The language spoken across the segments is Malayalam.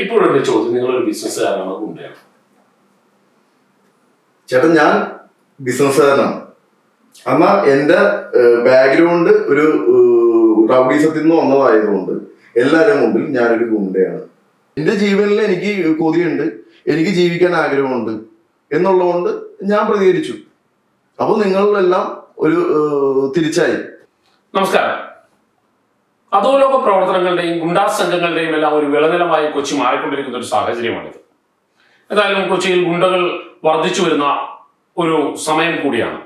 ഇപ്പോഴൊരു ചോദ്യം നിങ്ങളൊരു ബിസിനസ്സുകാരാണോ ഗുണ്ടയാണ് ചേട്ടൻ ഞാൻ ബിസിനസ്സുകാരനാണ്. അമ്മ എന്റെ ബാക്ക്ഗ്രൗണ്ട് ഒരു റൗഡീസത്തിൽ നിന്ന് വന്നതായതുകൊണ്ട് എല്ലാവരും മുമ്പിൽ ഞാനൊരു ഗുണ്ടയാണ്. എന്റെ ജീവനിൽ എനിക്ക് കൊതിയുണ്ട് എനിക്ക് ജീവിക്കാൻ ആഗ്രഹമുണ്ട് എന്നുള്ളതുകൊണ്ട് ഞാൻ പ്രതികരിച്ചു. അപ്പൊ നിങ്ങളിലെല്ലാം ഒരു തിരിച്ചായി. നമസ്കാരം. അധോലോക പ്രവർത്തനങ്ങളുടെയും ഗുണ്ടാ സംഘങ്ങളുടെയും എല്ലാം ഒരു വിളനിലമായി കൊച്ചി മാറിക്കൊണ്ടിരിക്കുന്ന ഒരു സാഹചര്യമാണിത്. എന്തായാലും കൊച്ചിയിൽ ഗുണ്ടകൾ വർദ്ധിച്ചു വരുന്ന ഒരു സമയം കൂടിയാണ്.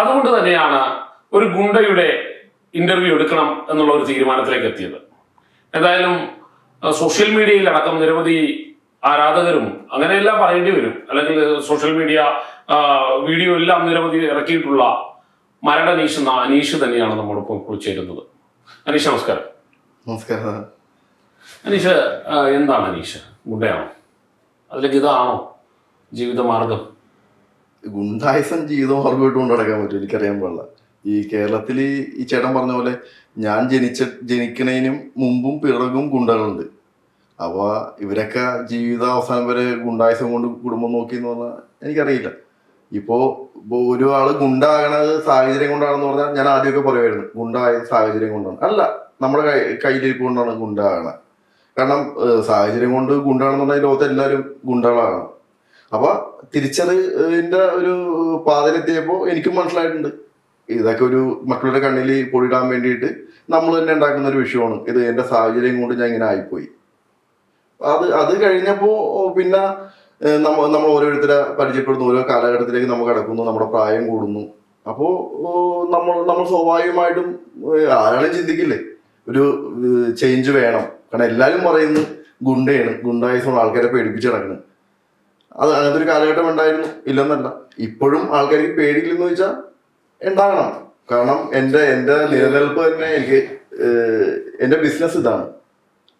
അതുകൊണ്ട് തന്നെയാണ് ഒരു ഗുണ്ടയുടെ ഇന്റർവ്യൂ എടുക്കണം എന്നുള്ള ഒരു തീരുമാനത്തിലേക്ക് എത്തിയത്. എന്തായാലും സോഷ്യൽ മീഡിയയിൽ അടക്കം നിരവധി ആരാധകരും അങ്ങനെയെല്ലാം പറയേണ്ടി വരും. അല്ലെങ്കിൽ സോഷ്യൽ മീഡിയ വീഡിയോ എല്ലാം നിരവധി ഇറക്കിയിട്ടുള്ള മരട് അനീഷ് എന്ന അനീഷ് തന്നെയാണ് നമ്മളിപ്പോൾ ചേരുന്നത്. അനീഷ് നമസ്കാരം. നമസ്കാരം. അനീഷ് എന്താണ് അനീഷ്? ഗുണ്ടയാണോ? അതിലേക്ക് ഇതാണോ ജീവിതമാർഗം? ഗുണ്ടായുസം ജീവിതമാർഗമായിട്ട് കൊണ്ട് നടക്കാൻ പറ്റും എനിക്കറിയാൻ പാടില്ല. ഈ കേരളത്തിൽ ഈ ചേട്ടൻ പറഞ്ഞ പോലെ ഞാൻ ജനിച്ച ജനിക്കണതിനും മുമ്പും പിറകും ഗുണ്ടകളുണ്ട്. അപ്പോൾ ഇവരൊക്കെ ജീവിതാവസാനം വരെ ഗുണ്ടായുസം കൊണ്ട് കുടുംബം നോക്കി എന്ന് പറഞ്ഞാൽ എനിക്കറിയില്ല. ഇപ്പോ ഒരാൾ ഗുണ്ടാകണത് സാഹചര്യം കൊണ്ടാണെന്ന് പറഞ്ഞാൽ ഞാൻ ആദ്യമൊക്കെ പറയുമായിരുന്നു. ഗുണ്ടായ സാഹചര്യം കൊണ്ടാണ്. അല്ല നമ്മുടെ കൈ കയ്യിലിരിപ്പ് കൊണ്ടാണ് ഗുണ്ടാകണത് കാരണം സാഹചര്യം കൊണ്ട് ഗുണ്ടാണെന്നുണ്ടെങ്കിൽ ലോകത്ത് എല്ലാവരും ഗുണ്ടകളാണ്. അപ്പൊ തിരിച്ചറിവിന്റെ ഒരു പാതയിലെത്തിയപ്പോ എനിക്കും മനസ്സിലായിട്ടുണ്ട്. ഇതൊക്കെ ഒരു മക്കളുടെ കണ്ണിൽ പൊടിയിടാൻ വേണ്ടിയിട്ട് നമ്മൾ തന്നെ ഉണ്ടാക്കുന്ന ഒരു വിഷയമാണ്. ഇത് എന്റെ സാഹചര്യം കൊണ്ട് ഞാൻ ഇങ്ങനെ ആയിപ്പോയി. അത് അത് കഴിഞ്ഞപ്പോ പിന്നെ നമ്മൾ ഓരോരുത്തരെ പരിചയപ്പെടുന്നു. ഓരോ കാലഘട്ടത്തിലേക്ക് നമ്മൾ കിടക്കുന്നു. നമ്മുടെ പ്രായം കൂടുന്നു. അപ്പോ നമ്മൾ നമ്മൾ സ്വാഭാവികമായിട്ടും ആരാളും ചിന്തിക്കില്ലേ? ഒരു ചേഞ്ച് വേണം. കാരണം എല്ലാവരും പറയുന്നു ഗുണ്ടയാണ്. ഗുണ്ടായുസമാണ് ആൾക്കാരെ പേടിപ്പിച്ച് നടക്കുന്നത് അത് അങ്ങനത്തെ ഒരു കാലഘട്ടം ഉണ്ടായിരുന്നു. ഇല്ലെന്നല്ല. ഇപ്പോഴും ആൾക്കാർക്ക് പേടിയില്ലെന്ന് ചോദിച്ചാൽ ഉണ്ടാകണം. കാരണം എന്റെ എന്റെ നിലനിൽപ്പ് തന്നെ എനിക്ക് എന്റെ ബിസിനസ് ഇതാണ്.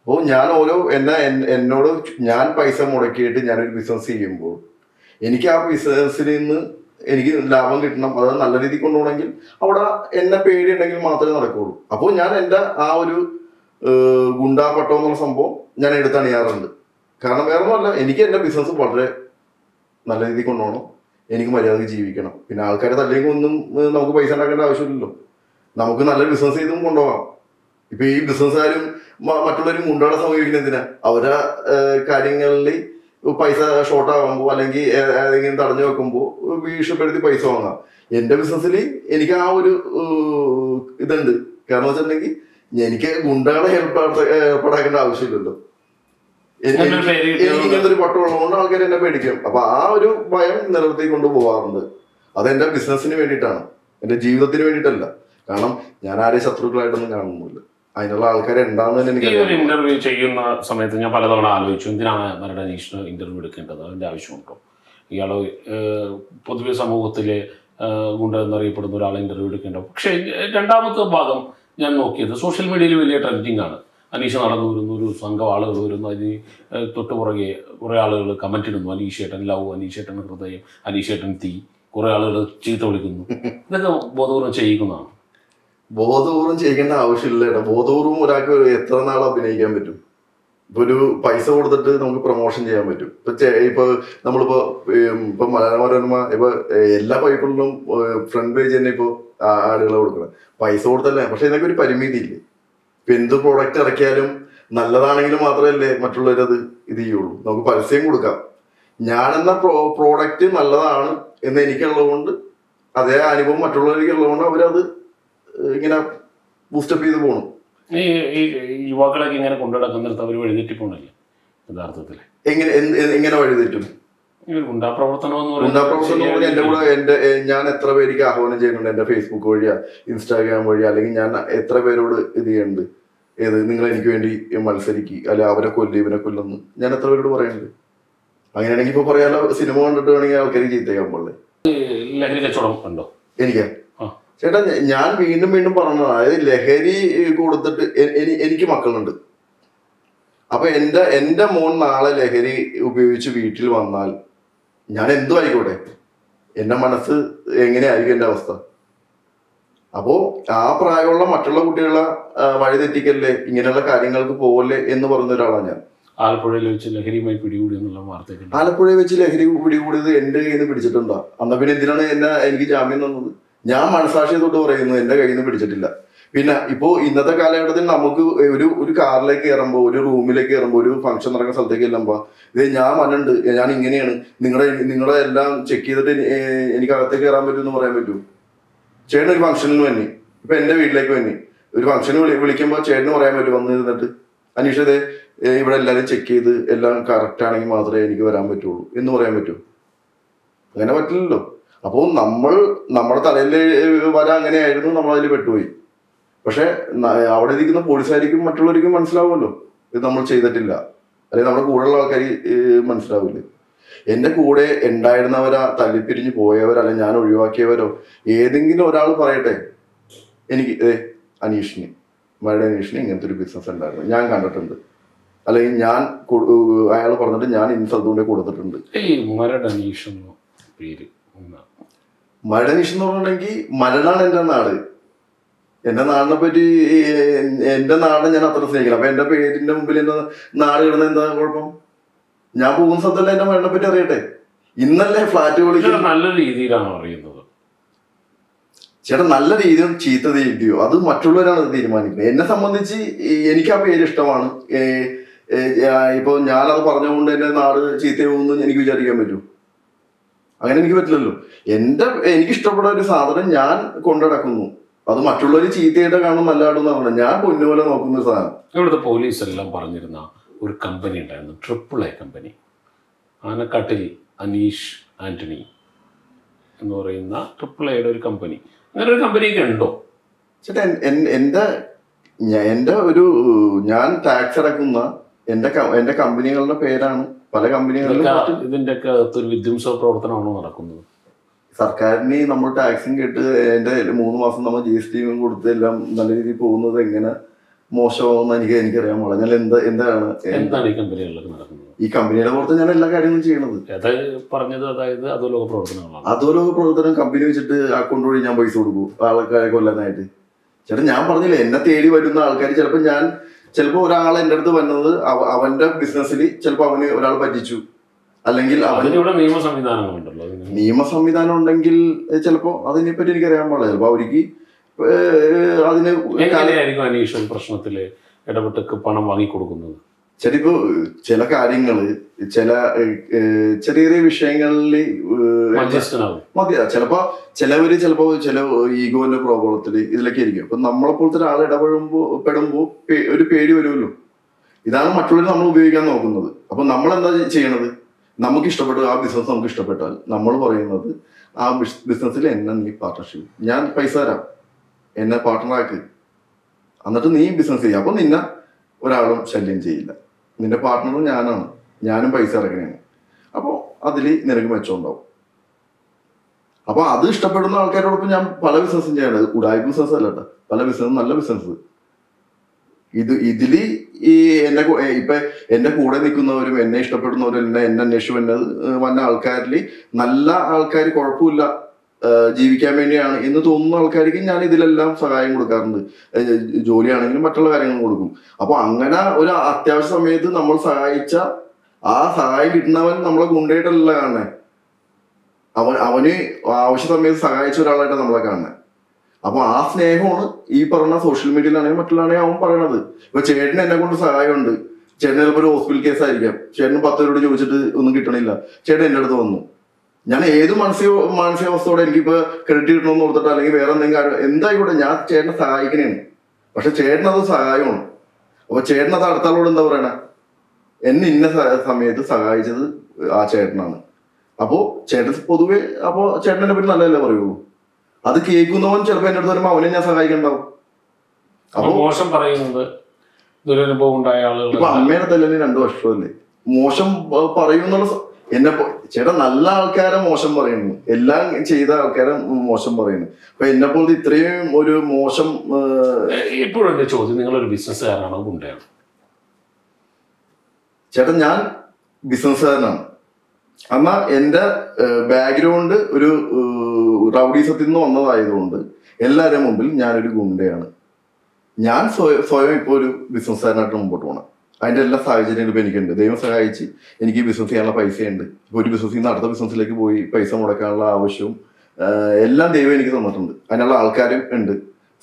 അപ്പോൾ ഞാൻ ഓരോ എന്നെ എന്നോട് ഞാൻ പൈസ മുടക്കിയിട്ട് ഞാനൊരു ബിസിനസ് ചെയ്യുമ്പോൾ എനിക്ക് ആ ബിസിനസ്സിൽ നിന്ന് എനിക്ക് ലാഭം കിട്ടണം അത് നല്ല രീതിയിൽ കൊണ്ടുപോകണമെങ്കിൽ അവിടെ എന്നെ പേടിയുണ്ടെങ്കിൽ മാത്രമേ നടക്കുകയുള്ളൂ അപ്പോൾ ഞാൻ എന്റെ ആ ഒരു ഗുണ്ടാപട്ടം എന്നുള്ള സംഭവം ഞാൻ എടുത്തണിയാറുണ്ട് കാരണം വേറെ ഒന്നുമല്ല എനിക്ക് എന്റെ ബിസിനസ് വളരെ നല്ല രീതിയിൽ കൊണ്ടുപോകണം എനിക്ക് മര്യാദയ്ക്ക് ജീവിക്കണം. പിന്നെ ആൾക്കാരെ തല്ലെങ്കിൽ ഒന്നും നമുക്ക് പൈസ ഉണ്ടാക്കേണ്ട ആവശ്യമില്ലല്ലോ. നമുക്ക് നല്ല ബിസിനസ് ചെയ്തും കൊണ്ടുപോകാം. ഇപ്പൊ ഈ ബിസിനസ്സുകാരും മറ്റുള്ളവരും മുണ്ടാളെ സമീപിക്കുന്ന എന്തിനാ? അവരെ കാര്യങ്ങളിൽ പൈസ ഷോർട്ട് ആകുമ്പോൾ അല്ലെങ്കിൽ ഏതെങ്കിലും തടഞ്ഞു വെക്കുമ്പോൾ ഭീഷണിപ്പെടുത്തി പൈസ വാങ്ങാം. എന്റെ ബിസിനസ്സിൽ എനിക്ക് ആ ഒരു ഇതുണ്ട്. കാരണം വെച്ചിട്ടുണ്ടെങ്കിൽ എനിക്ക് ഗുണ്ടകളെ ഹെൽപ്പ് ഏർപ്പാടാക്കേണ്ട ആവശ്യമില്ലല്ലോ. എനിക്ക് ഇങ്ങനത്തെ ഒരു പട്ടം ഉള്ളതുകൊണ്ട് ആൾക്കാർ എന്നെ പേടിക്കും. അപ്പൊ ആ ഒരു ഭയം നിലനിർത്തി കൊണ്ടുപോകാറുണ്ട് അത് എന്റെ ബിസിനസ്സിന് വേണ്ടിയിട്ടാണ്. എന്റെ ജീവിതത്തിന് വേണ്ടിയിട്ടല്ല. കാരണം ഞാൻ ആരെയും ശത്രുക്കളായിട്ടൊന്നും കാണുന്നില്ല അതിനുള്ള ആൾക്കാരെ ഉണ്ടാകുന്ന എനിക്ക് ഈ ഒരു എനിക്ക് ഇന്റർവ്യൂ ചെയ്യുന്ന സമയത്ത് ഞാൻ പലതവണ ആലോചിച്ചു എന്തിനാണ് മരട് അനീഷിന് ഇന്റർവ്യൂ എടുക്കേണ്ടത്? അതിന്റെ ആവശ്യമുണ്ടോ? ഇയാൾ പൊതുവെ സമൂഹത്തിൽ ഗുണ്ട എന്നറിയപ്പെടുന്ന ഒരാളെ ഇന്റർവ്യൂ എടുക്കേണ്ടത്. പക്ഷേ രണ്ടാമത്തെ ഭാഗം ഞാൻ നോക്കിയത് സോഷ്യൽ മീഡിയയിൽ വലിയ ട്രെൻഡിങ് ആണ്. അനീഷ നടന്നു വരുന്നു ഒരു സംഘം ആളുകൾ വരുന്നു അതിന് ഏഹ്, തൊട്ട് പുറകെ കുറേ ആളുകൾ കമന്റ് ഇടുന്നു. അനീഷേട്ടൻ ലവ് അനീഷേട്ടൻ ഹൃദയം അനീഷേട്ടൻ തീ കുറേ ആളുകൾ ചീത്ത വിളിക്കുന്നു. ഇതൊക്കെ ബോധപൂർവം ചെയ്യിക്കുന്നതാണ്. ബോധപൂർവം ചെയ്യേണ്ട ആവശ്യമില്ല ഏട്ടാ ബോധപൂർവം ഒരാൾക്ക് എത്ര നാൾ അഭിനയിക്കാൻ പറ്റും? ഇപ്പൊ ഒരു പൈസ കൊടുത്തിട്ട് നമുക്ക് പ്രൊമോഷൻ ചെയ്യാൻ പറ്റും. ഇപ്പൊ ഇപ്പൊ നമ്മളിപ്പോ ഇപ്പൊ മനോരമ ഇപ്പൊ എല്ലാ പൈപ്പിളിലും ഫ്രണ്ട് പേജ് തന്നെ ഇപ്പൊ ആളുകളെ കൊടുക്കണം പൈസ കൊടുത്തല്ലേ? പക്ഷെ ഇതിനൊക്കെ ഒരു പരിമിതി ഇല്ലേ? ഇപ്പൊ എന്ത് പ്രോഡക്റ്റ് ഇറക്കിയാലും നല്ലതാണെങ്കിൽ മാത്രമല്ലേ മറ്റുള്ളവരത് ഇത് ചെയ്യുള്ളൂ. നമുക്ക് പരസ്യം കൊടുക്കാം. ഞാനെന്ന പ്രോ പ്രോഡക്റ്റ് നല്ലതാണ് എന്ന് എനിക്കുള്ളതുകൊണ്ട് അതേ അനുഭവം മറ്റുള്ളവർക്ക് ഉള്ളതുകൊണ്ട് അവരത് ഇങ്ങനെ ബൂസ്റ്റപ്പ് ചെയ്ത് പോകണം ഈ ഈ യുവാക്കളൊക്കെ ഇങ്ങനെ കൊണ്ടുനടക്കുന്നിടത്ത് അവർ വഴിതെറ്റിപ്പോണില്ല യഥാർത്ഥത്തിൽ എങ്ങനെ എങ്ങനെ വഴി തെറ്റും ഈ ഒരു ഗുണ്ടാ പ്രവർത്തനം എന്ന് ഗുണ്ടാ പ്രൊഫഷണൽ പോലെ എന്റെ കൂടെ എന്റെ ഞാൻ എത്ര പേർക്ക് ആഹ്വാനം ചെയ്യുന്നുണ്ട് എന്റെ ഫേസ്ബുക്ക് വഴിയാ ഇൻസ്റ്റാഗ്രാം വഴി അല്ലെങ്കിൽ ഞാൻ എത്ര പേരോട് ഇത് ചെയ്യുന്നുണ്ട്? ഏത് നിങ്ങൾ എനിക്ക് വേണ്ടി മത്സരിക്കുക അല്ലെ അവരെ കൊല്ലു ഇവനെ കൊല്ലുന്നു. ഞാൻ എത്ര പേരോട് പറയുന്നുണ്ട്? അങ്ങനെയാണെങ്കിൽ ഇപ്പൊ പറയാലോ സിനിമ കണ്ടിട്ട് വേണമെങ്കിൽ ആൾക്കാർ ചെയ്തേക്കാൻ പോലെ ലഹരി കച്ചവടം ഉണ്ടോ? എനിക്ക്. ചേട്ടാ ഞാൻ വീണ്ടും വീണ്ടും പറഞ്ഞത് അതായത് ലഹരി കൊടുത്തിട്ട് എനിക്ക് മക്കളുണ്ട്. അപ്പൊ എന്റെ എന്റെ മോൻ നാളെ ലഹരി ഉപയോഗിച്ച് വീട്ടിൽ വന്നാൽ ഞാൻ എന്തു ആയിക്കോട്ടെ? എന്റെ മനസ്സ് എങ്ങനെയായിരിക്കും എന്റെ അവസ്ഥ? അപ്പോ ആ പ്രായമുള്ള മറ്റുള്ള കുട്ടികളെ വഴി വഴിതെറ്റിക്കല്ലേ ഇങ്ങനെയുള്ള കാര്യങ്ങൾക്ക് പോകല്ലേ എന്ന് പറഞ്ഞ ഒരാളാണ് ഞാൻ. ആലപ്പുഴയിൽ വെച്ച് ലഹരിയുമായി പിടികൂടി എന്നുള്ള വാർത്ത ആലപ്പുഴയിൽ ആലപ്പുഴ വെച്ച് ലഹരി പിടികൂടിയത് എന്റെ കയ്യിൽ നിന്ന് പിടിച്ചിട്ടുണ്ടോ? അന്ന പിന്നെ എന്തിനാണ് എന്നെ എനിക്ക് ജാമ്യം തന്നത്? ഞാൻ മനസാക്ഷിയെ തൊട്ട് പറയുന്നു എന്റെ കയ്യിൽ നിന്ന് പിടിച്ചിട്ടില്ല. പിന്നെ ഇപ്പോ ഇന്നത്തെ കാലഘട്ടത്തിൽ നമുക്ക് ഒരു ഒരു കാറിലേക്ക് കയറുമ്പോൾ ഒരു റൂമിലേക്ക് കയറുമ്പോൾ ഒരു ഫംഗ്ഷൻ നടക്കുന്ന സ്ഥലത്തേക്ക് ചെല്ലുമ്പോൾ ഇത് ഞാൻ മനുണ്ട് ഞാൻ ഇങ്ങനെയാണ് നിങ്ങളെ നിങ്ങളെ എല്ലാം ചെക്ക് ചെയ്തിട്ട് എനിക്ക് അകത്തേക്ക് കയറാൻ പറ്റുമെന്ന് പറയാൻ പറ്റൂ. ചേട്ടൻ ഒരു ഫംഗ്ഷനിൽ വന്നി ഇപ്പൊ എന്റെ വീട്ടിലേക്ക് വന്നി. ഒരു ഫംഗ്ഷന് വിളി വിളിക്കുമ്പോൾ ചേട്ടന് പറയാൻ പറ്റും വന്ന് ഇരുന്നിട്ട് അനീഷ് ഇവിടെ എല്ലാവരും ചെക്ക് ചെയ്ത് എല്ലാം കറക്റ്റ് ആണെങ്കിൽ മാത്രമേ എനിക്ക് വരാൻ പറ്റുള്ളൂ എന്ന് പറയാൻ പറ്റൂ. അങ്ങനെ പറ്റില്ലല്ലോ. അപ്പോൾ നമ്മൾ നമ്മുടെ തലയിൽ വരാൻ അങ്ങനെയായിരുന്നു നമ്മൾ അതിൽ പെട്ടുപോയി. പക്ഷെ അവിടെ ഇരിക്കുന്ന പോലീസുകാർക്കും മറ്റുള്ളവർക്കും മനസ്സിലാവുമല്ലോ ഇത് നമ്മൾ ചെയ്തിട്ടില്ല. അല്ലെങ്കിൽ നമ്മുടെ കൂടെയുള്ള ആൾക്കാർ മനസ്സിലാവില്ലേ? എന്റെ കൂടെ ഉണ്ടായിരുന്നവരാ തല്ലിപ്പിരിഞ്ഞ് പോയവരോ അല്ലെ ഞാൻ ഒഴിവാക്കിയവരോ ഏതെങ്കിലും ഒരാൾ പറയട്ടെ. എനിക്ക് ഏ അനീഷിന് മഴയുടെ അനീഷിന് ഇങ്ങനത്തെ ഒരു ബിസിനസ് ഉണ്ടായിരുന്നു. ഞാൻ കണ്ടിട്ടുണ്ട്. അല്ലെങ്കിൽ ഞാൻ അയാൾ പറഞ്ഞിട്ട് ഞാൻ സ്ഥലത്ത് കൊണ്ടേ കൊടുത്തിട്ടുണ്ട്. മരടനീഷ് എന്ന പേര്. ഒന്ന് മഴനീഷ് എന്ന് പറഞ്ഞിട്ടുണ്ടെങ്കിൽ മരടാണ് എന്റെ നാട് എന്റെ നാടിനെ പറ്റി എന്റെ എന്റെ നാട് ഞാൻ അത്ര സ്നേഹിക്കണം അപ്പൊ എന്റെ പേരിന്റെ മുമ്പിൽ എന്റെ നാട് കിടന്ന എന്താ കുഴപ്പം? ഞാൻ പോകുന്ന സ്ഥലത്തല്ല എന്റെ മഴനെ പറ്റി അറിയട്ടെ? ഇന്നല്ലേ ഫ്ലാറ്റ് വിളിക്കുന്നത് നല്ല രീതിയിലാണ് അറിയുന്നത്. ചേട്ടാ നല്ല രീതിയിൽ ചീത്ത രീതിയോ അത് മറ്റുള്ളവരാണ് തീരുമാനിക്കുന്നത്. എന്നെ സംബന്ധിച്ച് എനിക്ക് ആ പേര് ഇഷ്ടമാണ്. ഇപ്പൊ ഞാനത് പറഞ്ഞുകൊണ്ട് എന്റെ നാട് ചീത്തയാവുമെന്ന് എനിക്ക് വിചാരിക്കാൻ പറ്റൂ അങ്ങനെ എനിക്ക് പറ്റില്ലല്ലോ. എന്റെ എനിക്ക് ഇഷ്ടപ്പെട്ട ഒരു സാധനം ഞാൻ കൊണ്ടടക്കുന്നു. അത് മറ്റുള്ളവർ ചീത്തയായിട്ട് കാണും നല്ലതാണെന്ന് പറഞ്ഞത് ഞാൻ പൊന്നുപോലെ നോക്കുന്ന സാധനം. ഇവിടുത്തെ പോലീസ് എല്ലാം പറഞ്ഞിരുന്ന ഒരു കമ്പനി ഉണ്ടായിരുന്നു triple A company Anakkattil Aneesh Antony എന്ന് പറയുന്ന ട്രിപ്പിൾ എയുടെ ഒരു കമ്പനി അങ്ങനെ ഒരു കമ്പനിയൊക്കെ ഉണ്ടോ? ചേട്ടാ എന്റെ എന്റെ എന്റെ എന്റെ ഒരു ഞാൻ ടാക്സ് അടക്കുന്ന എന്റെ എന്റെ എന്റെ കമ്പനികളുടെ പേരാണ് പല കമ്പനികളിലും ഇതിന്റെയൊക്കെ അകത്തൊരു വിധ്വംസ പ്രവർത്തനമാണോ നടക്കുന്നത്? സർക്കാരിന് നമ്മൾ ടാക്സും കേട്ട് എന്റെ മൂന്ന് മാസം നമ്മൾ ജി എസ് ടിയും കൊടുത്ത് എല്ലാം നല്ല രീതിയിൽ പോകുന്നത് എങ്ങനെ മോശമാവുമെന്ന് എനിക്ക് എനിക്കറിയാൻ പാടില്ല. ഞാൻ എന്താ എന്താണ് എന്താണ് ഈ കമ്പനികളിലൊക്കെ നടക്കുന്നത്? ഈ കമ്പനിയുടെ പുറത്ത് ഞാൻ എല്ലാ കാര്യങ്ങളും ചെയ്യണത് പറഞ്ഞത്? അതായത് അധോലോക പ്രവർത്തനങ്ങളാണ്. അതോലോക പ്രവർത്തനം കമ്പനി വെച്ചിട്ട് അക്കൗണ്ട് വഴി ഞാൻ പൈസ കൊടുക്കും. ആൾക്കാരെ കൊല്ലാനായിട്ട്. ചേട്ടാ ഞാൻ പറഞ്ഞില്ലേ എന്നെ തേടി വരുന്ന ആൾക്കാർ ചിലപ്പോൾ ഞാൻ ചിലപ്പോൾ ഒരാൾ എന്റെ അടുത്ത് വന്നത് അവന്റെ ബിസിനസ്സിൽ ചിലപ്പോൾ അവന് ഒരാൾ പറ്റിച്ചു. അല്ലെങ്കിൽ നിയമ സംവിധാനങ്ങളുണ്ടല്ലോ ഉണ്ടെങ്കിൽ നിയമ സംവിധാനം ഉണ്ടെങ്കിൽ ചിലപ്പോൾ അതിനെപ്പറ്റി എനിക്കറിയാൻ പാടില്ല. ചിലപ്പോൾ അവർക്ക് അതിന് പ്രശ്നത്തിൽ ഇടപെട്ടൊക്കെ പണം വാങ്ങിക്കൊടുക്കുന്നത്? ചിലപ്പോ ചില കാര്യങ്ങൾ ചില ചെറിയ ചെറിയ വിഷയങ്ങളിൽ മതി ചിലപ്പോ ചിലവര് ചിലപ്പോ ചില ഈഗോന്റെ പ്രോബ്ലത്തിൽ ഇതിലൊക്കെ ഇരിക്കും. അപ്പൊ നമ്മളെ പോലത്തെ ഒരാൾ ഇടപെടുമ്പോ പെടുമ്പോ ഒരു പേടി വരുമല്ലോ. ഇതാണ് മറ്റുള്ളവർ നമ്മൾ ഉപയോഗിക്കാൻ നോക്കുന്നത്. അപ്പൊ നമ്മൾ എന്താ ചെയ്യണത്? നമുക്ക് ഇഷ്ടപ്പെട്ടു ആ ബിസിനസ് നമുക്ക് ഇഷ്ടപ്പെട്ടാൽ നമ്മൾ പറയുന്നത് ആ ബിസിനസ്സിൽ എന്നെ നീ പാർട്ട്ണർഷിപ്പ് ഞാൻ പൈസ തരാം. എന്നെ പാർട്ണറാക്ക് എന്നിട്ട് നീ ബിസിനസ് ചെയ്യുക അപ്പൊ നിന്നെ ഒരാളും ശല്യം ചെയ്യില്ല. നിന്റെ പാർട്ട്ണറും ഞാനാണ്. ഞാനും പൈസ ഇറക്കണേണ് അപ്പോൾ അതിൽ നിനക്ക് മെച്ചമുണ്ടാവും. അപ്പോൾ അപ്പൊ അത് ഇഷ്ടപ്പെടുന്ന ആൾക്കാരോടൊപ്പം ഞാൻ പല ബിസിനസ്സും ചെയ്യണത്. ഉടായ്പ ബിസിനസ് അല്ല കേട്ടോ പല ബിസിനസ് നല്ല ബിസിനസ് ഇത് ഇതിൽ ഈ എന്നെ കൂ- ഇപ്പൊ എന്റെ കൂടെ നിൽക്കുന്നവരും എന്നെ ഇഷ്ടപ്പെടുന്നവരും എന്നെ എന്നെ അന്വേഷിച്ചു വന്ന ആൾക്കാരിൽ നല്ല ആൾക്കാർ കുഴപ്പമില്ല. ജീവിക്കാൻ വേണ്ടിയാണ്. എന്ന് തോന്നുന്ന ആൾക്കാർക്ക് ഞാൻ ഇതിലെല്ലാം സഹായം കൊടുക്കാറുണ്ട്. ജോലിയാണെങ്കിലും മറ്റുള്ള കാര്യങ്ങളും കൊടുക്കും. അപ്പൊ അങ്ങനെ ഒരു അത്യാവശ്യ സമയത്ത് നമ്മൾ സഹായിച്ച ആ സഹായം കിട്ടുന്നവൻ നമ്മളെ കൊണ്ടുപോയിട്ടല്ല കാണുന്നത് അവൻ അവന് ആവശ്യ സമയത്ത് സഹായിച്ച ഒരാളായിട്ട് നമ്മളെ കാണുന്നത് അപ്പൊ ആ സ്നേഹമാണ് ഈ പറഞ്ഞ സോഷ്യൽ മീഡിയയിലാണെങ്കിൽ മറ്റുള്ളതാണെങ്കിൽ അവൻ പറയണത്. ഇപ്പൊ ചേട്ടന് എന്നെ കൊണ്ട് സഹായമുണ്ട്. ചേട്ടൻ ചിലപ്പോൾ ഒരു ഹോസ്പിറ്റൽ കേസ് ആയിരിക്കാം. ചേട്ടന് പത്ത് രൂപ ചോദിച്ചിട്ട് ഒന്നും കിട്ടണില്ല. ചേട്ടൻ എന്റെ അടുത്ത് വന്നു. ഞാൻ ഏത് മാനസിക മാനസികാവസ്ഥയോടെ എനിക്കിപ്പോ ക്രെഡിറ്റ് കിട്ടണമെന്ന് ഓർത്തിട്ട് അല്ലെങ്കിൽ വേറെ എന്തെങ്കിലും എന്തായിക്കോട്ടെ ഞാൻ ചേട്ടനെ സഹായിക്കണേണ് പക്ഷെ ചേട്ടനത് സഹായമാണ്. അപ്പൊ ചേട്ടനത് അടുത്താളോട് എന്താ പറയണേ? എന്നെ ഇന്ന സമയത്ത് സഹായിച്ചത് ആ ചേട്ടനാണ്. അപ്പോ ചേട്ടൻ പൊതുവെ അപ്പോ ചേട്ടനെ പറ്റി നല്ലതല്ലേ പറയുള്ളൂ. അത് കേൾക്കുന്നവൻ ചിലപ്പോ എന്റെ അടുത്ത് വരുമ്പോ അവനെ ഞാൻ സഹായിക്കണ്ടാവും. അപ്പൊ മോശം പറയുന്നത് ദുരനുഭവം ഉണ്ടായ ഇപ്പൊ ആളുകൾ അമ്മയുടെ തല്ലിന് രണ്ടു വർഷമല്ലേ? മോശം പറയുന്നുള്ള എന്നെ ചേട്ടാ നല്ല ആൾക്കാരെ മോശം പറയുന്നു. എല്ലാം ചെയ്ത ആൾക്കാരെ മോശം പറയുന്നു. അപ്പൊ എന്നെ പോലത്തെ ഇത്രയും ഒരു മോശം എപ്പോഴും എന്റെ ചോദ്യം നിങ്ങളൊരു ബിസിനസ്സുകാരനാണോ ഗുണ്ടയാണ്? ചേട്ടാ ഞാൻ ബിസിനസ്സുകാരനാണ്. എന്നാ എന്റെ ബാക്ക്ഗ്രൗണ്ട് ഒരു റൗഡീസത്തിൽ നിന്ന് വന്നതായതുകൊണ്ട് എല്ലാവരുടെ മുമ്പിൽ ഞാനൊരു ഗുണ്ടയാണ്. ഞാൻ സ്വയം സ്വയം ഇപ്പോൾ ഒരു ബിസിനസ്സുകാരനായിട്ട് മുമ്പോട്ട് പോകണം അതിന്റെ എല്ലാ സാഹചര്യങ്ങളും ഇപ്പോൾ എനിക്കുണ്ട്. ദൈവം സഹായിച്ച് എനിക്ക് ബിസിനസ് ചെയ്യാനുള്ള പൈസയുണ്ട്. ഇപ്പോൾ ഒരു ബിസിനസ് നിന്ന് അടുത്ത ബിസിനസ്സിലേക്ക് പോയി പൈസ മുടക്കാനുള്ള ആവശ്യവും എല്ലാം ദൈവം എനിക്ക് തന്നിട്ടുണ്ട്. അതിനുള്ള ആൾക്കാരും ഉണ്ട്.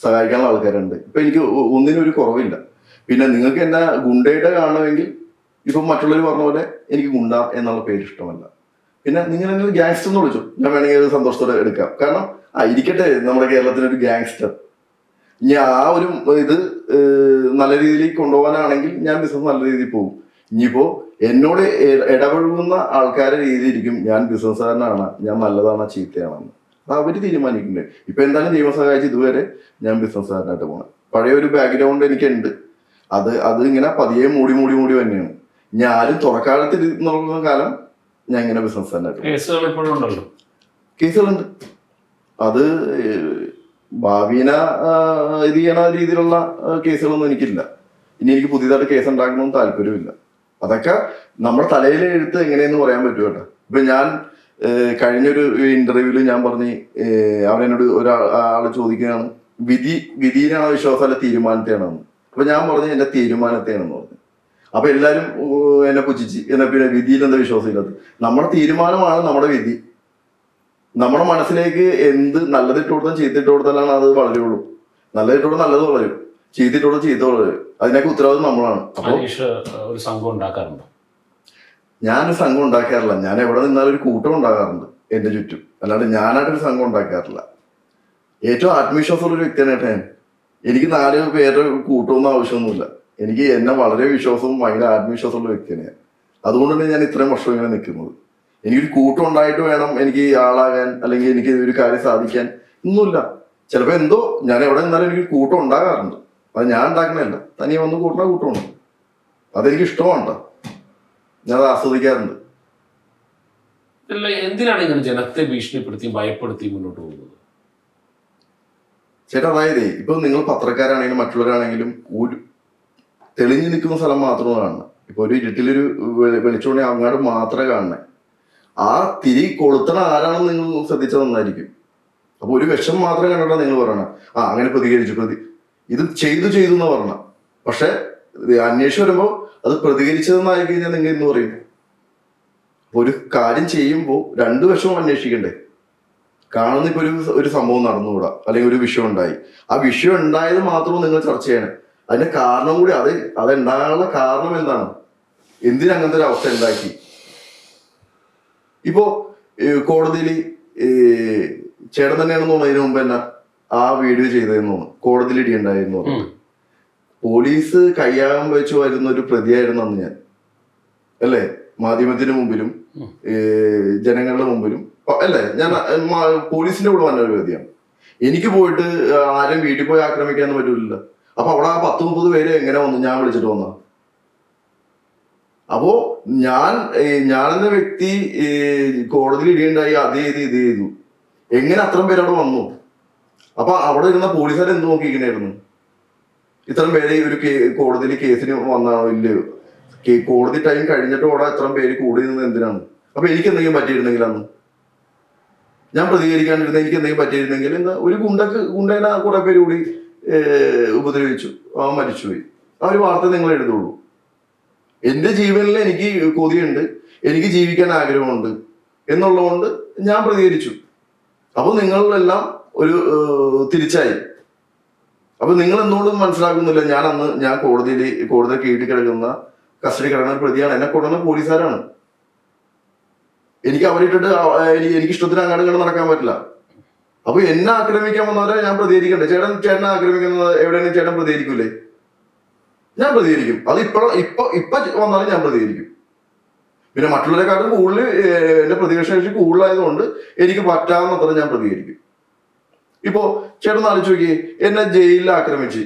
സഹായിക്കാനുള്ള ആൾക്കാരുണ്ട്. ഇപ്പം എനിക്ക് ഒന്നിനും ഒരു കുറവില്ല. പിന്നെ നിങ്ങൾക്ക് എന്നെ ഗുണ്ടയുടെ കാണുമെങ്കിൽ ഇപ്പം മറ്റുള്ളവർ പറഞ്ഞ പോലെ എനിക്ക് ഗുണ്ട എന്നുള്ള പേര് ഇഷ്ടമല്ല. പിന്നെ നിങ്ങൾ എന്നെ ഗ്യാങ്സ്റ്റർ എന്ന് വിളിച്ചു. ഞാൻ വേണമെങ്കിൽ സന്തോഷത്തോടെ എടുക്കാം. കാരണം ആ ഇരിക്കട്ടെ. നമ്മുടെ കേരളത്തിലൊരു ഗ്യാങ്സ്റ്റർ ഇനി ആ ഒരു ഇത് നല്ല രീതിയിൽ കൊണ്ടുപോകാനാണെങ്കിൽ ഞാൻ ബിസിനസ് നല്ല രീതിയിൽ പോകും. ഇനിയിപ്പോ എന്നോട് ഇടപഴകുന്ന ആൾക്കാരുടെ രീതിയിരിക്കും ഞാൻ ബിസിനസ്സുകാരനാണ് ഞാൻ നല്ലതാണ് ചീത്തയാണെന്ന്. അത് അവർ തീരുമാനിക്കുന്നുണ്ട്. ഇപ്പൊ എന്തായാലും ദൈവം സഹായിച്ച് ഇതുവരെ ഞാൻ ബിസിനസ്സുകാരനായിട്ട് പോകണം. പഴയ ഒരു ബാക്ക്ഗ്രൗണ്ട് എനിക്കുണ്ട്. അത് അത് ഇങ്ങനെ പതിയെ മൂടി മൂടി മൂടി തന്നെയാണ് ഞാൻ ആരും തുറക്കാലത്തിരുന്ന കാലം ഞാൻ ഇങ്ങനെ ബിസിനസ്സുകാരനായിട്ട് തന്നെ കേസുകൾ ഇപ്പോഴും ഉണ്ടല്ലോ. കേസുകളുണ്ട്. അത് ഭാവീന ഇത് ചെയ്യണ രീതിയിലുള്ള കേസുകളൊന്നും എനിക്കില്ല. ഇനി എനിക്ക് പുതിയതായിട്ട് കേസ് ഉണ്ടാക്കണമെന്ന് താല്പര്യമില്ല. അതൊക്കെ നമ്മുടെ തലയിലെ എഴുത്ത് എങ്ങനെയെന്ന് പറയാൻ പറ്റും കേട്ടോ. ഇപ്പൊ ഞാൻ കഴിഞ്ഞൊരു ഇന്റർവ്യൂവിൽ ഞാൻ പറഞ്ഞ് അവരെന്നോട് ഒരാൾ ആൾ ചോദിക്കുകയാണ് വിധി വിധിയിലാണോ വിശ്വാസം അല്ല തീരുമാനത്തെയാണോ എന്ന് അപ്പൊ ഞാൻ പറഞ്ഞു എന്റെ തീരുമാനത്തെയാണെന്ന് പറഞ്ഞു. അപ്പൊ എല്ലാരും എന്നെ പുച്ഛിച്ച് എന്നാ പിന്നെ വിധിയിൽ എന്താ വിശ്വാസമില്ലാത്ത നമ്മുടെ തീരുമാനമാണ് നമ്മുടെ വിധി. നമ്മുടെ മനസ്സിലേക്ക് എന്ത് നല്ലതിട്ട് കൊടുത്താൽ ചീത്തിട്ട് കൊടുത്താലാണ് അത് വളരുള്ളൂ. നല്ലതിട്ട് കൊടുത്താൽ നല്ലത് വളരും. ചീത്തിട്ട് കൊടുത്താൽ ചീത്ത വളരും. അതിനൊക്കെ ഉത്തരവാദിത്വം നമ്മളാണ്. അപ്പോൾ ഒരു സംഘം ഉണ്ടാക്കാറുണ്ട്? ഞാൻ സംഘം ഉണ്ടാക്കാറില്ല. ഞാൻ എവിടെ നിന്നാലും ഒരു കൂട്ടം ഉണ്ടാകാറുണ്ട് എന്റെ ചുറ്റും. അല്ലാണ്ട് ഞാനായിട്ടൊരു സംഘം ഉണ്ടാക്കാറില്ല. ഏറ്റവും ആത്മവിശ്വാസമുള്ള ഒരു വ്യക്തിയാണ് ഏട്ടാ ഞാൻ. എനിക്ക് നാല് പേരുടെ കൂട്ടമൊന്നും ആവശ്യമൊന്നുമില്ല. എനിക്ക് എന്നെ വളരെ വിശ്വാസവും ഭയങ്കര ആത്മവിശ്വാസമുള്ള വ്യക്തിയാണ് ഞാൻ. അതുകൊണ്ട് തന്നെ ഞാൻ ഇത്രയും വർഷം ഇങ്ങനെ നിൽക്കുന്നത്. എനിക്കൊരു കൂട്ടം ഉണ്ടായിട്ട് വേണം എനിക്ക് ആളാകാൻ അല്ലെങ്കിൽ എനിക്ക് ഒരു കാര്യം സാധിക്കാൻ. ഒന്നുമില്ല. ചിലപ്പോൾ എന്തോ ഞാൻ എവിടെ നിന്നാലും എനിക്ക് കൂട്ടം ഉണ്ടാകാറുണ്ട്. അത് ഞാൻ ഉണ്ടാക്കണല്ല തനിയെ വന്ന് കൂട്ടണ കൂട്ടമാണ് അതെനിക്ക് ഇഷ്ടമാണ്. ഞാൻ അത് ആസ്വദിക്കാറുണ്ട്. എന്തിനാണ് ഇങ്ങനെ ജനത്തെ ഭീഷണിപ്പെടുത്തി ഭയപ്പെടുത്തി മുന്നോട്ട് പോകുന്നത്? ചേട്ടാ അതായത് ഇപ്പൊ നിങ്ങൾ പത്രക്കാരാണെങ്കിലും മറ്റുള്ളവരാണെങ്കിലും ഒരു തെളിഞ്ഞു നിൽക്കുന്ന സ്ഥലം മാത്രമാണ് കാണുന്നത്. ഇപ്പൊ ഒരു ഇരുട്ടിലൊരു വെളിച്ചോണി അങ്ങാട് മാത്രമേ കാണണേ ആ തിരി കൊളുത്തണ ആരാണെന്ന് നിങ്ങൾ ശ്രദ്ധിച്ചാൽ നന്നായിരിക്കും. അപ്പൊ ഒരു വിഷം മാത്രം കണ്ടാ നിങ്ങൾ പറയണേ ആ അങ്ങനെ പ്രതികരിച്ചു പ്രതി ഇത് ചെയ്തു ചെയ്തു എന്ന് പറഞ്ഞ പക്ഷെ അന്വേഷിച്ച് വരുമ്പോ അത് പ്രതികരിച്ചതെന്നായി കഴിഞ്ഞാൽ നിങ്ങൾ എന്ന് പറയും. ഒരു കാര്യം ചെയ്യുമ്പോൾ രണ്ടു വശവും അന്വേഷിക്കണ്ടേ? കാണുന്ന ഇപ്പൊ ഒരു ഒരു സംഭവം നടന്നുകൂടാ? അല്ലെങ്കിൽ ഒരു വിഷയം ഉണ്ടായി. ആ വിഷയം ഉണ്ടായത് മാത്രം നിങ്ങൾ ചർച്ച ചെയ്യണം. അതിന്റെ കാരണം കൂടി അത് അത് ഉണ്ടാകാനുള്ള കാരണം എന്താണ്? എന്തിനങ്ങനത്തെ ഒരു അവസ്ഥ ഉണ്ടാക്കി? ഇപ്പോ കോടതിയിൽ ചേട്ടൻ തന്നെയാണെന്ന് തോന്നുന്നു അതിനു മുമ്പ് തന്നെ ആ വീഡിയോ ചെയ്തതെന്ന് തോന്നുന്നു. കോടതിയിൽ ഇടിയുണ്ടായിരുന്നു. പോലീസ് കയ്യാകം വെച്ച് വരുന്ന ഒരു പ്രതിയായിരുന്നു അന്ന് ഞാൻ. അല്ലേ? മാധ്യമത്തിന് മുമ്പിലും ജനങ്ങളുടെ മുമ്പിലും. അല്ലേ? ഞാൻ പോലീസിന്റെ കൂടെ വന്ന ഒരു പ്രതിയാണ്. എനിക്ക് പോയിട്ട് ആരും വീട്ടിൽ പോയി ആക്രമിക്കാൻ പറ്റില്ല അപ്പൊ അവിടെ ആ പത്ത് മുപ്പത് പേര് എങ്ങനെ വന്നു? ഞാൻ വിളിച്ചിട്ട് വന്ന അപ്പോ ഞാൻ ഞാൻ എന്ന വ്യക്തി കോടതിയിൽ ഇടിയുണ്ടായി അതേ ചെയ്ത് ഇത് ചെയ്തു. എങ്ങനെ അത്രയും പേര് അവിടെ വന്നു? അപ്പൊ അവിടെ ഇരുന്ന പോലീസുകാർ എന്ത് നോക്കിയിരിക്കണായിരുന്നു? ഇത്രയും പേര് ഒരു കോടതിയിൽ കേസിന് വന്നാണോ ഇല്ലയോ? കോടതി ടൈം കഴിഞ്ഞിട്ട് അവിടെ ഇത്രയും പേര് കൂടി നിന്നത് എന്തിനാണ്? അപ്പൊ എനിക്ക് എന്തെങ്കിലും പറ്റിയിരുന്നെങ്കിൽ അന്ന് ഞാൻ പ്രതികരിക്കാണ്ടിരുന്ന എനിക്ക് എന്തെങ്കിലും പറ്റിയിരുന്നെങ്കിൽ എന്താ ഒരു ഗുണ്ടക്ക് ഗുണ്ടേനെ കുറെ പേര് കൂടി ഉപദ്രവിച്ചു. അവൻ മരിച്ചുപോയി. ആ ഒരു വാർത്ത നിങ്ങൾ എഴുതുള്ളൂ. എന്റെ ജീവനിൽ എനിക്ക് കൊതിയുണ്ട് എനിക്ക് ജീവിക്കാൻ ആഗ്രഹമുണ്ട് എന്നുള്ളതുകൊണ്ട് ഞാൻ പ്രതികരിച്ചു. അപ്പൊ നിങ്ങളെല്ലാം ഒരു തിരിച്ചായി. അപ്പൊ നിങ്ങൾ എന്തുകൊണ്ടും മനസ്സിലാക്കുന്നില്ല ഞാൻ അന്ന് ഞാൻ കോടതിയിൽ കോടതി കീഴിൽ കിടക്കുന്ന കസ്റ്റഡി കിടക്കുന്ന പ്രതിയാണ് എന്നെ കൊണ്ടുവന്ന പോലീസുകാരാണ്. എനിക്ക് അവരിട്ടിട്ട് എനിക്ക് ഇഷ്ടത്തിന് അങ്ങോട്ട് കണ്ട് നടക്കാൻ പറ്റില്ല. അപ്പൊ എന്നെ ആക്രമിക്കാൻ വന്നവരെ ഞാൻ പ്രതികരിക്കണ്ടേ? ചേട്ടൻ ചേട്ടനെ ആക്രമിക്കുന്നത് എവിടെയെങ്കിലും ചേട്ടൻ പ്രതികരിക്കൂലേ? ഞാൻ പ്രതികരിക്കും. അത് ഇപ്പൊ ഇപ്പൊ ഇപ്പൊ വന്നാലും ഞാൻ പ്രതികരിക്കും. പിന്നെ മറ്റുള്ളവരെക്കാട്ടും കൂടുതൽ എന്റെ പ്രതിപക്ഷ ശേഷി കൂടുതലായതുകൊണ്ട് എനിക്ക് പറ്റാവുന്നത്ര ഞാൻ പ്രതികരിക്കും. ഇപ്പോ ചേട്ടൻ ആലോചിച്ച് നോക്കി എന്നെ ജയിലിൽ ആക്രമിച്ച്.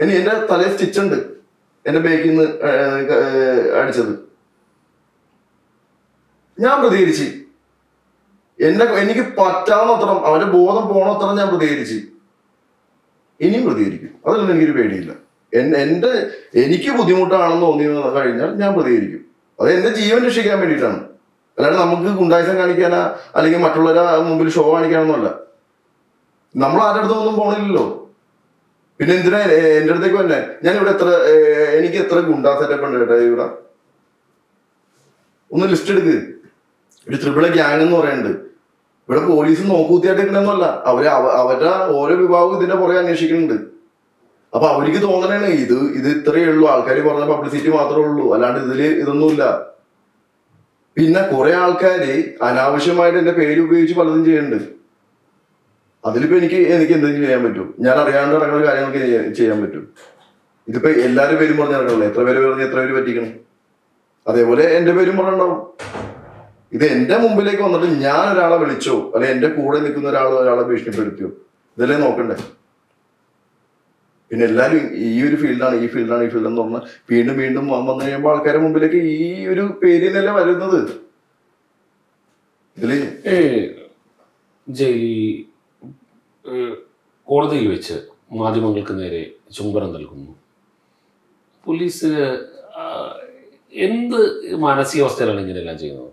ഇനി എന്റെ തലയിൽ സ്റ്റിച്ചുണ്ട് എന്റെ ബേക്കിൽ നിന്ന് അടിച്ചത്. ഞാൻ പ്രതികരിച്ച്. എന്നെ എനിക്ക് പറ്റാവുന്നത്രം അവന്റെ ബോധം പോണത്ര ഞാൻ പ്രതികരിച്ച്. ഇനിയും പ്രതികരിക്കും. എനിക്ക് എനിക്കൊരു പേടിയില്ല. എൻ- എന്റെ എനിക്ക് ബുദ്ധിമുട്ടാണെന്ന് തോന്നി കഴിഞ്ഞാൽ ഞാൻ പ്രതികരിക്കും. അത് എന്റെ ജീവൻ രക്ഷിക്കാൻ വേണ്ടിയിട്ടാണ്. അല്ലാണ്ട് നമുക്ക് ഗുണ്ടായസം കാണിക്കാനാ അല്ലെങ്കിൽ മറ്റുള്ളവരെ മുമ്പിൽ ഷോ കാണിക്കാനൊന്നുമല്ല നമ്മൾ ആരുടെ അടുത്തൊന്നും പോണില്ലല്ലോ. പിന്നെ എന്തിനാ എന്റെ അടുത്തേക്ക് വന്നെ? ഞാൻ ഇവിടെ എത്ര എനിക്ക് എത്ര ഗുണ്ടാ സെറ്റപ്പ് ഉണ്ട് കേട്ടോ ഇവിടെ? ഒന്ന് ലിസ്റ്റ് എടുക്ക്. ഒരു ത്രിപിള ഗ്യാങ് എന്ന് പറയുന്നുണ്ട്. ഇവിടെ പോലീസ് നോക്കൂത്തിയായിട്ടിരിക്കണമെന്നല്ല അവർ അവ- അവരുടെ ഓരോ വിഭാഗവും ഇതിന്റെ പുറകെ അന്വേഷിക്കുന്നുണ്ട്. അപ്പൊ അവർക്ക് തോന്നണേണ് ഇത് ഇത് ഇത്രയേ ഉള്ളൂ. ആൾക്കാർ പറഞ്ഞ പബ്ലിസിറ്റി മാത്രമേ ഉള്ളൂ. അല്ലാണ്ട് ഇതിൽ ഇതൊന്നുമില്ല. പിന്നെ കുറെ ആൾക്കാര് അനാവശ്യമായിട്ട് എന്റെ പേര് ഉപയോഗിച്ച് പലതും ചെയ്യുന്നുണ്ട്. അതിലിപ്പോ എനിക്ക് എനിക്ക് എന്തെങ്കിലും ചെയ്യാൻ പറ്റും? ഞാൻ അറിയാണ്ട് നടക്കുന്ന കാര്യങ്ങൾക്ക് ചെയ്യാൻ- പറ്റും. ഇതിപ്പോ എല്ലാരും പേരും പറഞ്ഞ് നടക്കണല്ലോ? എത്ര പേര് പറഞ്ഞ് എത്ര പേര് പറ്റിക്കണം? അതേപോലെ എന്റെ പേരും പറഞ്ഞിട്ടുണ്ടാവും ഇത് എന്റെ മുമ്പിലേക്ക് വന്നിട്ട് ഞാൻ ഒരാളെ വിളിച്ചോ അല്ലെ എന്റെ കൂടെ നിൽക്കുന്ന ഒരാൾ ഒരാളെ ഭീഷണിപ്പെടുത്തിയോ? ഇതല്ലേ നോക്കണ്ടേ? പിന്നെ എല്ലാരും ഈ ഒരു ഫീൽഡാണ് ഈ ഫീൽഡാണ് ഈ ഫീൽഡ് എന്ന് പറഞ്ഞാൽ വീണ്ടും വീണ്ടും വന്നു കഴിയുമ്പോൾ ആൾക്കാരെ മുമ്പിലേക്ക് ഈ ഒരു പേരിനല്ലേ വരുന്നത്? ഇതിൽ കോടതിയിൽ വെച്ച് മാധ്യമങ്ങൾക്ക് നേരെ ചുംബനം നൽകുന്നു. പോലീസ് എന്ത് മാനസികാവസ്ഥയിലാണ് ഇങ്ങനെയെല്ലാം ചെയ്യുന്നത്?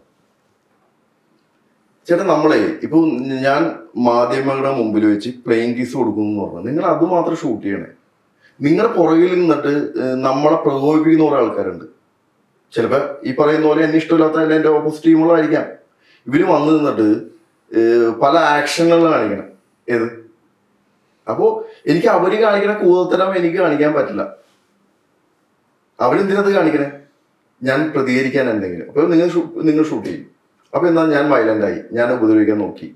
ചേട്ടാ നമ്മളെ ഇപ്പൊ ഞാൻ മാധ്യമങ്ങളുടെ മുമ്പിൽ വെച്ച് പ്ലെയിൻ കേസ് കൊടുക്കുന്നു പറഞ്ഞു നിങ്ങൾ അത് മാത്രം ഷൂട്ട് ചെയ്യണേ. നിങ്ങളുടെ പുറകിൽ നിന്നിട്ട് നമ്മളെ പ്രകോപിപ്പിക്കുന്ന കുറെ ആൾക്കാരുണ്ട്. ചിലപ്പോ ഈ പറയുന്ന പോലെ എന്നെ ഇഷ്ടമില്ലാത്ത എന്റെ ഓപ്പോസിറ്റ് ടീമുകളായിരിക്കാം ഇവർ വന്നു നിന്നിട്ട് പല ആക്ഷനുകൾ കാണിക്കണം. ഏത്? അപ്പോ എനിക്ക് അവർ കാണിക്കണ കൂതത്തരം എനിക്ക് കാണിക്കാൻ പറ്റില്ല. അവരെന്തിനത് കാണിക്കണേ? ഞാൻ പ്രതികരിക്കാൻ എന്തെങ്കിലും. അപ്പൊ നിങ്ങൾ നിങ്ങൾ ഷൂട്ട് ചെയ്യും. അപ്പൊ എന്നാ ഞാൻ വയലന്റ് ആയി. ഞാൻ ഉപദ്രവിക്കാൻ നോക്കി.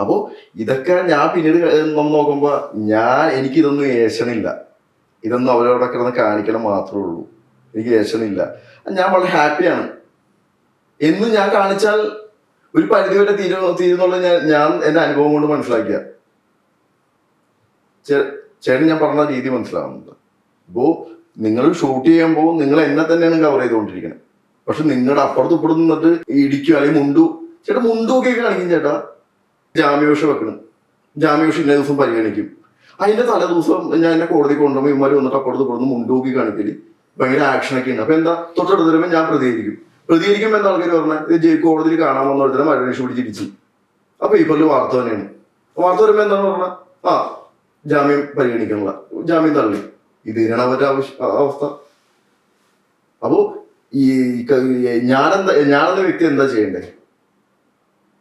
അപ്പോ ഇതൊക്കെ ഞാൻ പിന്നീട് നോക്കുമ്പോ ഞാൻ എനിക്ക് ഇതൊന്നും ഏശണില്ല ഇതൊന്നും അവരോടൊക്കെ കിടന്ന് കാണിക്കണം മാത്രമേ ഉള്ളൂ. എനിക്ക് ഏശനില്ല ഞാൻ വളരെ ഹാപ്പിയാണ്. എന്ന് ഞാൻ കാണിച്ചാൽ ഒരു പരിധി വരെ തീരു തീരുന്നുള്ള ഞാൻ ഞാൻ എന്റെ അനുഭവം കൊണ്ട് മനസ്സിലാക്കിയ. ചേട്ടൻ ഞാൻ പറഞ്ഞ രീതി മനസ്സിലാവുന്നുണ്ട്. അപ്പോ നിങ്ങൾ ഷൂട്ട് ചെയ്യുമ്പോൾ നിങ്ങൾ എന്നെ തന്നെയാണ് കവർ ചെയ്തുകൊണ്ടിരിക്കുന്നത് പക്ഷെ നിങ്ങളുടെ അപ്പുറത്ത് ഇപ്പുറത്ത് നിന്നിട്ട് ഇടിക്കുക അല്ലെങ്കിൽ മുണ്ടു. ചേട്ടാ മുണ്ടൊക്കെ കാണിക്കും ചേട്ടാ. ജാമ്യപേക്ഷ വെക്കണം. ജാമ്യപേക്ഷ ഇന്ന ദിവസം പരിഗണിക്കും. അതിന്റെ തലേ ദിവസം ഞാൻ എന്നെ കോടതി കൊണ്ടുപോകും ഇവന്മാർ വന്നിട്ട് അപ്പുറത്ത് ഇപ്പുറത്ത് മുണ്ടൂക്കി കാണിക്കൽ. ഭയങ്കര ആക്ഷനൊക്കെ ഉണ്ട് അപ്പൊ എന്താ? തൊട്ടടുത്ത് വരുമ്പോൾ ഞാൻ പ്രതികരിക്കും. പ്രതികരിക്കുമ്പോൾ എന്താ ആൾക്കാർ പറഞ്ഞത് ഇത് കോടതിയിൽ കാണാൻ വന്ന ഒരുത്തരം മരണേഷ് പിടിച്ചിരിച്ചു അപ്പൊ ഈ വാർത്ത തന്നെയാണ്. വാർത്ത വരുമ്പോൾ എന്താണ് പറഞ്ഞത് ആ ജാമ്യം പരിഗണിക്കണില്ല ജാമ്യം തള്ളി. ഇത് തന്നെയാണ് അവരുടെ അവസ്ഥ. അപ്പോ ഈ ഞാനെന്താ ഞാനെന്ന വ്യക്തി എന്താ ചെയ്യണ്ടേ?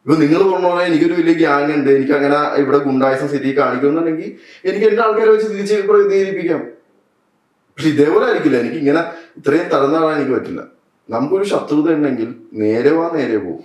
ഇപ്പൊ നിങ്ങൾ പറഞ്ഞ പോലെ എനിക്കൊരു വലിയ ഗ്യാങ് ഉണ്ട് എനിക്ക് അങ്ങനെ ഇവിടെ ഗുണ്ടായസം സിറ്റി കാണിക്കുന്നുണ്ടെങ്കിൽ എനിക്ക് എന്റെ ആൾക്കാരെ വെച്ച് തിരിച്ച് പ്രതികരിപ്പിക്കാം പക്ഷെ ഇതേപോലെ ആയിരിക്കില്ല എനിക്ക് ഇങ്ങനെ ഇത്രയും തടഞ്ഞാടാൻ എനിക്ക് പറ്റില്ല. നമുക്കൊരു ശത്രുത ഉണ്ടെങ്കിൽ നേരെ വാ നേരെ പോകും